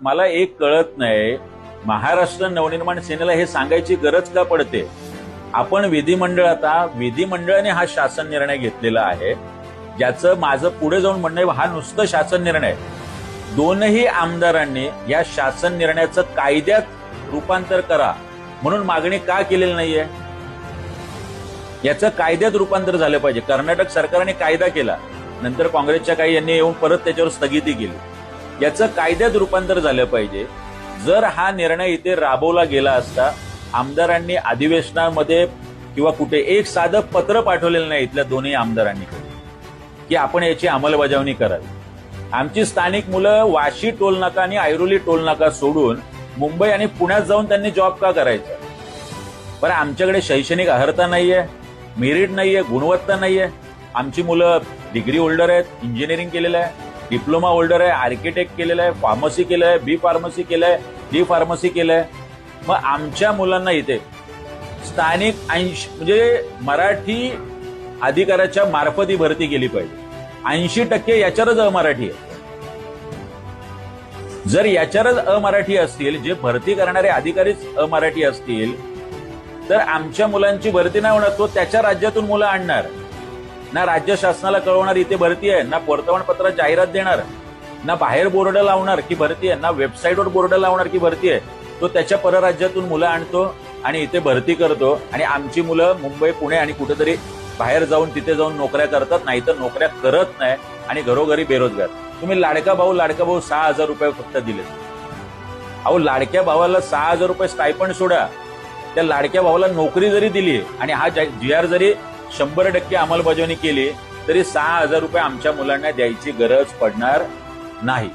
मला एक कळत नाही. महाराष्ट्र नवनिर्माण सेनेला हे सांगायची गरज का पडते? आपण विधिमंडळ आता विधिमंडळाने हा शासन निर्णय घेतलेला आहे. ज्याचं माझं पुढे जाऊन म्हणणं आहे, हा नुसतं शासन निर्णय. दोनही आमदारांनी या शासन निर्णयाचं कायद्यात रूपांतर करा. म्हणून मागणी का केलेली नाहीये? याचं कायद्यात रूपांतर झालं पाहिजे. कर्नाटक सरकारने कायदा केला. नंतर काँग्रेसच्या काही यांनी येऊन परत त्याच्यावर स्थगिती केली. याचं कायद्यात रूपांतर झालं पाहिजे. जर हा निर्णय इथे राबवला गेला असता आमदारांनी अधिवेशनामध्ये किंवा कुठे एक साधं पत्र पाठवलेलं नाही इथल्या दोन्ही आमदारांनी की आपण याची अंमलबजावणी करावी. आमची स्थानिक मुलं वाशी टोल नाका आणि ऐरोली टोल नाका सोडून मुंबई आणि पुण्यात जाऊन त्यांनी जॉब का करायचा? बरं आमच्याकडे शैक्षणिक अर्हता नाहीये मेरिट नाहीये गुणवत्ता नाहीये. आमची मुलं डिग्री होल्डर आहेत इंजिनिअरिंग केलेलं आहे. डिप्लोमा होल्डर आहे आर्किटेक्ट केलेलं आहे फार्मसी केलं आहे बी फार्मसी केलं आहे डी फार्मसी केलं आहे मग आमच्या मुलांना इथे स्थानिक ऐंशी म्हणजे मराठी अधिकाराच्या मार्फत ही भरती केली पाहिजे. ऐंशी टक्के याच्यावरच अमराठी आहे. जर याच्यावरच अमराठी असतील जे भरती करणारे अधिकारीच अमराठी असतील तर आमच्या मुलांची भरती नाही होणार तो त्याच्या राज्यातून मुलं आणणार. ना राज्य शासनाला कळवणार इथे भरती आहे. ना वर्तमानपत्रात जाहिरात देणार ना बाहेर बोर्ड लावणार की भरती आहे ना वेबसाईटवर बोर्ड लावणार की भरती आहे. तो त्याच्या परराज्यातून मुलं आणतो आणि इथे भरती करतो. आणि आमची मुलं मुंबई पुणे आणि कुठेतरी बाहेर जाऊन तिथे जाऊन नोकऱ्या करतात. नाहीतर नोकऱ्या करत नाही आणि घरोघरी बेरोजगार. तुम्ही लाडका भाऊ लाडका भाऊ सहा हजार रुपये फक्त दिले. अहो लाडक्या भावाला सहा हजार रुपये स्टायपंड सोडा. त्या लाडक्या भावाला नोकरी जरी दिली आणि हा जी आर जरी शंभर टक्के अंमलबजावणी केली तरी सहा हजार रुपये आमच्या मुलांना द्यायची गरज पडणार नाही.